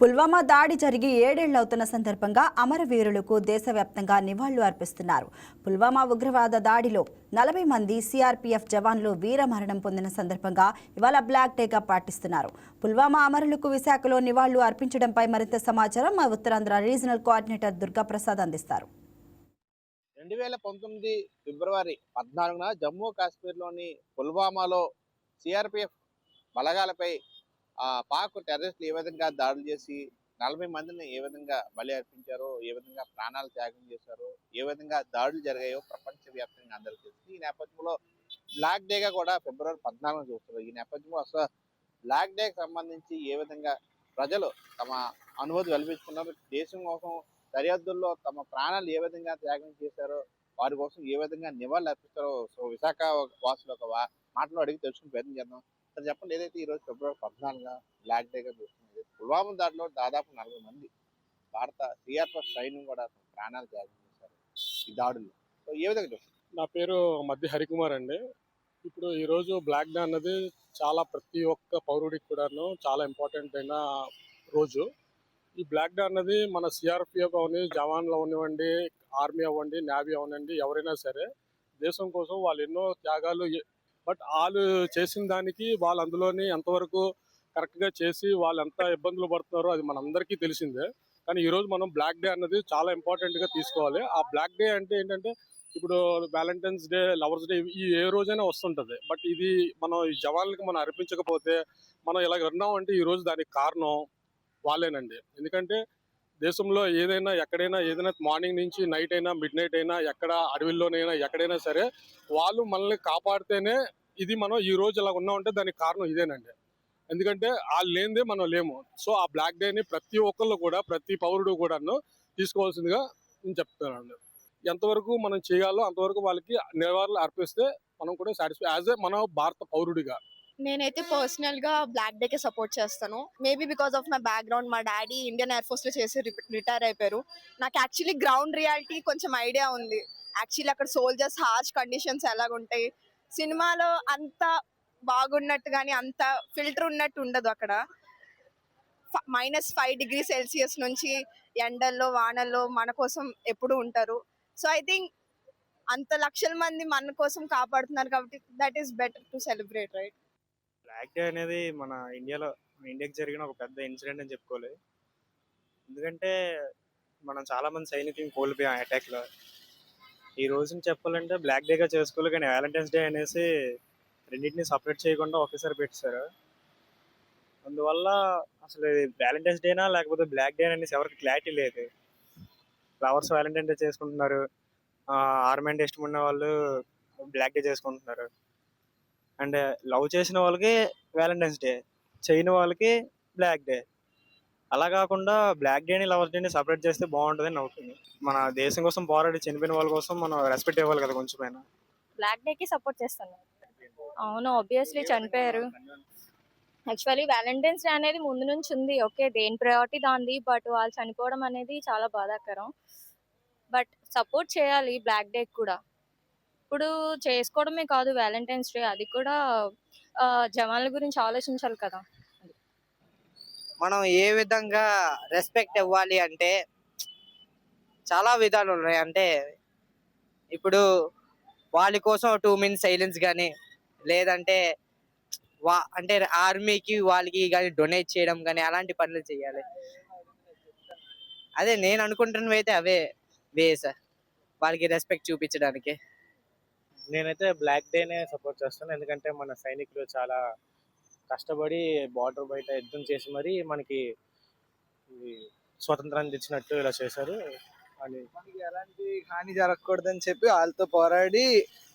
పుల్వామా దాడి జరిగి ఏడేళ్ళవుతున్న సందర్భంగా అమరవీరులకు దేశవ్యాప్తంగా నివాళులు అర్పిస్తున్నారు. పుల్వామా ఉగ్రవాద దాడిలో నలభై మంది సిఆర్పీఎఫ్ జవాన్లు వీరమరణం పొందిన సందర్భంగా ఇవాళ బ్లాక్ డేగా పాటిస్తున్నారు. పుల్వామా అమరులకు విశాఖలో నివాళులు అర్పించడంపై మరింత సమాచారం మా ఉత్తరాంధ్ర రీజనల్ కోఆర్డినేటర్ దుర్గాప్రసాద్ అందిస్తారు. రెండు వేల పంతొమ్మిది ఫిబ్రవరి పద్నాలుగున జమ్మూ కాశ్మీర్లోని పుల్వామాలో సిఆర్పిఎఫ్ బలగాలపై ఆ పాక్ టెర్రరిస్టులు ఏ విధంగా దాడులు చేసి నలభై మందిని ఏ విధంగా బలి అర్పించారో ఏ విధంగా ప్రాణాలు త్యాగం చేశారో ఏ విధంగా దాడులు జరిగాయో ప్రపంచవ్యాప్తంగా అందరికీ తెలుసు. ఈ నేపథ్యంలో బ్లాక్ డేగా కూడా ఫిబ్రవరి పద్నాలుగు చూస్తారు ఈ నేపథ్యంలో అసలు బ్లాక్ డేకి సంబంధించి ఏ విధంగా ప్రజలు తమ అనుభూతి కల్పించుకున్నారు? దేశం కోసం సరిహద్దుల్లో తమ ప్రాణాలు ఏ విధంగా త్యాగం చేశారో వారి కోసం ఏ విధంగా నివాళులు అర్పిస్తారో సో విశాఖ వాసులు ఒక మాటలో అడిగి తెలుసుకుని ప్రయత్నం చేద్దాం. సార్ చెప్పండి ఏదైతే ఈ రోజు ఫిబ్రవరి పద్నాలుగుగా బ్లాక్ డేగా చూస్తున్నది పుల్వామా దాడిలో దాదాపు నలభై మంది భారత సిఆర్ఎఫ్ సైన్యం కూడా ప్రాణాలు త్యాగం చేశారు ఈ దాడుల్లో. సో ఏ విధంగా చూస్తారు నా పేరు మధ్య హరికుమార్ అండి. ఇప్పుడు ఈరోజు బ్లాక్ డే అన్నది చాలా ప్రతి ఒక్క పౌరుడికి కూడాను చాలా ఇంపార్టెంట్ అయిన రోజు. ఈ బ్లాక్ డే అన్నది మన సిఆర్పిఎఫ్ అవని జవాన్లు అవనివ్వండి ఆర్మీ అవ్వండి నేవీ అవనండి ఎవరైనా సరే దేశం కోసం వాళ్ళు ఎన్నో త్యాగాలు బట్ వాళ్ళు చేసిన దానికి వాళ్ళు అందులోని ఎంతవరకు కరెక్ట్గా చేసి వాళ్ళు ఎంత ఇబ్బందులు పడుతున్నారో అది మనందరికీ తెలిసిందే. కానీ ఈరోజు మనం బ్లాక్ డే అన్నది చాలా ఇంపార్టెంట్గా తీసుకోవాలి. ఆ బ్లాక్ డే అంటే ఏంటంటే ఇప్పుడు వ్యాలంటైన్స్ డే లవర్స్ డే ఈ ఏ రోజైనా వస్తుంటది. బట్ ఇది మనం ఈ జవాన్లకి మనం అర్పించకపోతే మనం ఇలా ఉన్నామంటే ఈరోజు దానికి కారణం వాళ్ళేనండి. ఎందుకంటే దేశంలో ఏదైనా ఎక్కడైనా ఏదైనా మార్నింగ్ నుంచి నైట్ అయినా మిడ్ నైట్ అయినా ఎక్కడ అడవిల్లోనైనా ఎక్కడైనా సరే వాళ్ళు మనల్ని కాపాడితేనే ఇది మనం ఈ రోజు ఇలా ఉన్నామంటే దానికి కారణం ఇదేనండి. ఎందుకంటే వాళ్ళు లేనిదే మనం లేము. సో ఆ బ్లాక్ డేని ప్రతి ఒక్కళ్ళు కూడా ప్రతి పౌరుడు కూడాను తీసుకోవాల్సిందిగా నేను చెప్తున్నాను ఎంతవరకు మనం చేయాలో అంతవరకు వాళ్ళకి నివాళులు అర్పిస్తే మనం కూడా సాటిస్ఫై యాజ్ ఏ మన భారత పౌరుడిగా. నేనైతే పర్సనల్గా బ్లాక్ డే కి సపోర్ట్ చేస్తాను. Maybe because of my background మా డాడీ ఇండియన్ ఎయిర్ ఫోర్స్లో చేసి రిటైర్ అయిపోయారు. నాకు యాక్చువల్లీ గ్రౌండ్ రియాలిటీ కొంచెం ఐడియా ఉంది. యాక్చువల్లీ అక్కడ సోల్జర్స్ హార్ష్ కండిషన్స్ ఎలాగుంటాయి? సినిమాలో అంత బాగున్నట్టు కానీ అంత ఫిల్టర్ ఉన్నట్టు ఉండదు అక్కడ. మైనస్ ఫైవ్ డిగ్రీ సెల్సియస్ నుంచి ఎండల్లో వానల్లో మన కోసం ఎప్పుడు ఉంటారు. సో ఐ థింక్ అంత లక్షల మంది మన కోసం కాపాడుతున్నారు కాబట్టి that is better to celebrate right black day అనేది మన ఇండియాలో ఇండియాకి జరిగిన ఒక పెద్ద ఇన్సిడెంట్ అని చెప్పుకోలేదు ఎందుకంటే మనం చాలా మంది సైనికులను కోల్పోయాం అటాక్లో. ఈ రోజుని చెప్పాలంటే బ్లాక్ డేగా చేసుకోవాలి కానీ వ్యాలంటైన్స్ డే అనేసి రెండింటిని సపరేట్ చేయకుండా ఒకేసారి పెట్టారు అందువల్ల అసలు వ్యాలంటైన్స్ డేనా లేకపోతే బ్లాక్ డే అనేసి ఎవరికి క్లారిటీ లేదు. ఫ్లవర్స్ వ్యాలంటైన్ డే చేసుకుంటున్నారు. ఆర్మెంట్ ఇష్టం ఉన్న వాళ్ళు బ్లాక్ డే చేసుకుంటున్నారు. అండ్ లవ్ చేసిన వాళ్ళకి వ్యాలంటైన్స్ డే చేయని వాళ్ళకి బ్లాక్ డే. అలా కాకుండా బ్లాక్ డేని లవర్స్ డేని సపరేట్ చేస్తే బాగుంటుందని అని అవుతుంది మన దేశం కోసం పోరాడి చనిపోయిన వాళ్ళ కోసం మనం రెస్పెక్ట్ ఇవ్వాలి కదా కొంచెమైనా. బ్లాక్ డే కి సపోర్ట్ చేస్తాను. అవును ఆబ్వియస్లీ చనిపోయారు. యాక్చువల్లీ వ్యాలంటైన్స్ డే అనేది ముందు నుంచి ఉంది. ఓకే దేని ప్రయారిటీ దాంది బట్ వాళ్ళు చనిపోవడం అనేది చాలా బాధాకరం. బట్ సపోర్ట్ చేయాలి బ్లాక్ డే కూడా. ఇప్పుడు చేసుకోవడమే కాదు వ్యాలంటైన్స్ డే అది కూడా జవాన్ల గురించి ఆలోచించాలి కదా. మనం ఏ విధంగా రెస్పెక్ట్ ఇవ్వాలి అంటే చాలా విధాలు ఉన్నాయి. అంటే ఇప్పుడు వాళ్ళ కోసం టూ మినిట్స్ సైలెన్స్ కానీ లేదంటే వా అంటే ఆర్మీకి వాళ్ళకి కానీ డొనేట్ చేయడం కానీ అలాంటి పనులు చేయాలి. అదే నేను అనుకుంటున్నవి అయితే అవే వే సార్ వాళ్ళకి రెస్పెక్ట్ చూపించడానికి. నేనైతే బ్లాక్ డేనే సపోర్ట్ చేస్తాను. ఎందుకంటే మన సైనికులు చాలా కష్టపడి బార్డర్ బయట యుద్ధం చేసి మరీ మనకి ఈ స్వతంత్రాన్ని తెచ్చినట్టు ఇలా చేశారు. అని మనకి ఎలాంటి హాని జరగకూడదని చెప్పి వాళ్ళతో పోరాడి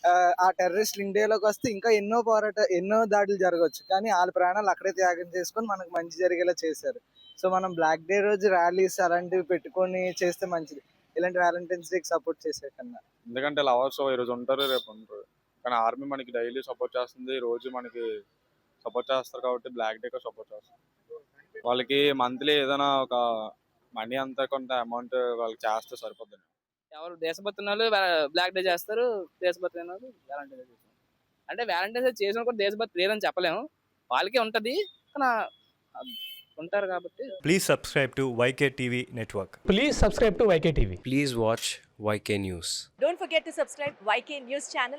ఆ, టెర్రరిస్ట్ ఇండియాలోకి వస్తే ఇంకా ఎన్నో పోరాట ఎన్నో దాడులు జరగవచ్చు కానీ వాళ్ళ ప్రాణాలు అక్కడే త్యాగం చేసుకొని మనకు మంచి జరిగేలా చేశారు. సో మనం బ్లాక్ డే రోజు ర్యాలీస్ అలాంటివి పెట్టుకొని చేస్తే మంచిది. ఇలాంటి వ్యాలంటైన్స్ డేకి సపోర్ట్ చేసే కన్నా. ఎందుకంటే లవర్స్ ఈరోజు ఉంటారు రేపు ఉండరు కానీ ఆర్మీ మనకి డైలీ సపోర్ట్ చేస్తుంది. రోజు మనకి సపోర్ట్ చేస్తారు కాబట్టి బ్లాక్ డేకి సపోర్ట్ చేస్తారు వాళ్ళకి మంత్లీ ఏదైనా ఒక మనీ అంతా కొంత అమౌంట్ వాళ్ళకి చేస్తే సరిపోద్ది ఎవరు దేశభక్తి ఉన్న వాళ్ళు బ్లాక్ డే చేస్తారు దేశభక్తి లేని వాళ్ళు డే చేస్తారు అంటే వ్యాలంటైన్స్ డే చేసిన కూడా దేశభక్తి లేదని చెప్పలేము వాళ్ళకే ఉంటది కానీ ఉంటారు కాబట్టి Please subscribe to YK TV Network. Please subscribe to YK TV. Please watch YK News. Don't forget to subscribe YK News channel